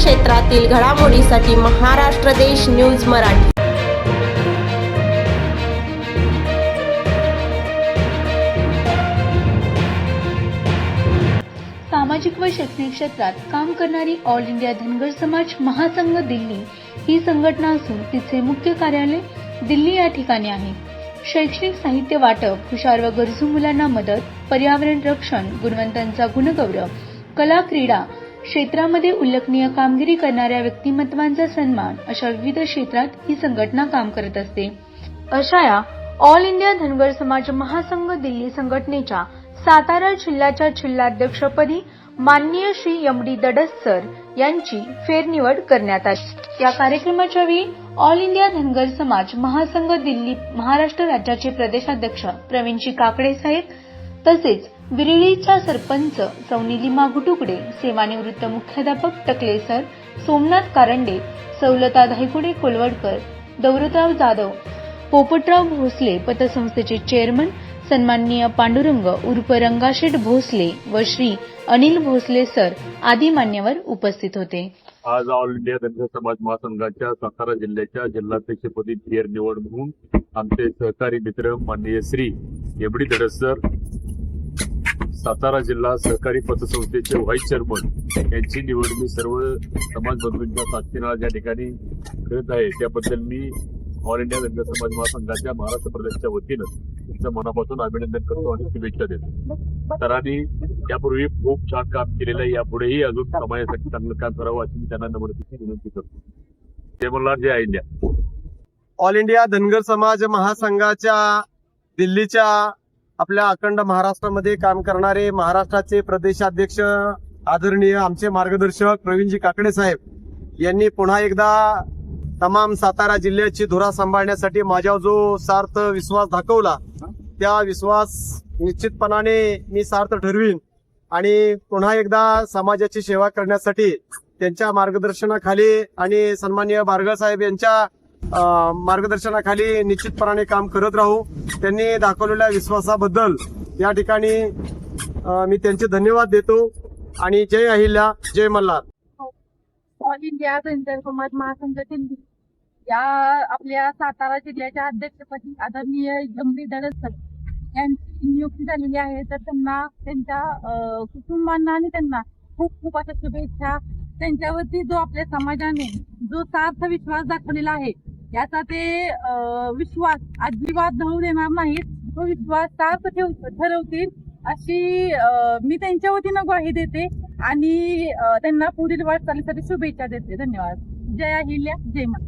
क्षेत्रातील घडामोडीसाठी महाराष्ट्र देश न्यूज मराठी. सामाजिक व शैक्षणिक क्षेत्रात काम करणारी ऑल इंडिया धनगर समाज महासंघ दिल्ली ही संघटना असून तिचे मुख्य कार्यालय दिल्ली या ठिकाणी आहे. शैक्षणिक साहित्य वाटप हुशार व गरजू मुलांना मदत पर्यावरण रक्षण गुणवंतांचा गुणगौरव कला क्रीडा क्षेत्रामध्ये उल्लेखनीय कामगिरी करणाऱ्या व्यक्तिमत्वांचा सन्मान अशा विविध क्षेत्रात ही संघटना काम करत असते. अशा या ऑल इंडिया धनगर समाज महासंघ दिल्ली संघटनेच्या सातारा जिल्ह्याच्या जिल्हाध्यक्षपदी माननीय Shri M D Dadas sir यांची फेरनिवड करण्यात आली. या कार्यक्रमाच्या वेळी ऑल इंडिया धनगर समाज महासंघ दिल्ली महाराष्ट्र राज्याचे प्रदेशाध्यक्ष प्रवीणजी काकडे साहेब तसेच विरळीच्या सरपंच सौ निलिमा सेवानिवृत्त मुख्याध्यापक टकले सर सोमनाथ कारंडे सवलता धायकुडे कोलवडकर दौलतराव जाधव पोपटराव भोसले पतसंस्थेचे चेअरमन सन्माननीय पांडुरंग उर्फ रंगाशेठ भोसले व श्री अनिल भोसले सर आदी मान्यवर उपस्थित होते. आज ऑल इंडिया धनगर समाज महासंघाच्या सातारा जिल्ह्याच्या जिल्हाध्यक्षपदी फेर निवड म्हणून आमचे सहकारी मित्र माननीय श्री एबडी धडस सर सातारा जिल्हा सहकारी पतसंस्थेचे व्हाईस चेअरमन यांची निवड मी सर्व समाज बंधूंच्या साक्षीनं ज्या ठिकाणी करत आहे त्याबद्दल मी ऑल इंडिया धनगर समाज महासंघाच्या महाराष्ट्र प्रदेशच्या वतीनं तुमचं मनापासून अभिनंदन करतो आणि शुभेच्छा देतो. सरांनी यापूर्वी खूप छान काम केलेलं आहे यापुढेही अजून समाजासाठी चांगलं काम करावं अशी मी त्यांना नम्रतेची विनंती करतो. ते म्हणला जे आहे इंडिया ऑल इंडिया धनगर समाज महासंघाच्या दिल्लीच्या आपल्या अखंड महाराष्ट्रामध्ये काम करणारे महाराष्ट्राचे प्रदेशाध्यक्ष आदरणीय आमचे मार्गदर्शक प्रवीणजी काकडे साहेब यांनी पुन्हा एकदा तमाम सातारा जिल्ह्याची धुरा सांभाळण्यासाठी माझ्यावर जो सार्थ विश्वास दाखवला त्या विश्वास निश्चितपणाने मी सार्थ ठरवीन आणि पुन्हा एकदा समाजाची सेवा करण्यासाठी त्यांच्या मार्गदर्शनाखाली आणि सन्माननीय बारगळ साहेब यांच्या मार्गदर्शनाखाली निश्चितपणाने काम करत राहू. त्यांनी दाखवलेल्या विश्वासाबद्दल या ठिकाणी मी त्यांचे धन्यवाद देतो आणि जय अहिल्या जय मल्हार. ऑल इंडिया धनगर समाज दिल्ली. या आपल्या सातारा जिल्ह्याच्या अध्यक्षपदी आदरणीय जमली दरसर यांची नियुक्ती झालेली आहे. तर त्यांना त्यांच्या कुटुंबांना आणि त्यांना खूप खूप अशा शुभेच्छा. त्यांच्यावरती जो आपल्या समाजाने जो सार्थ विश्वास दाखवलेला आहे याचा ते विश्वास अजिबात धावून देणार नाहीत. तो विश्वास सार्थ ठेव ठरवतील अशी मी त्यांच्या वतीनं ग्वाही देते आणि त्यांना पुढील वाटचालीसाठी शुभेच्छा देते. धन्यवाद. जय अहिल्या जय मा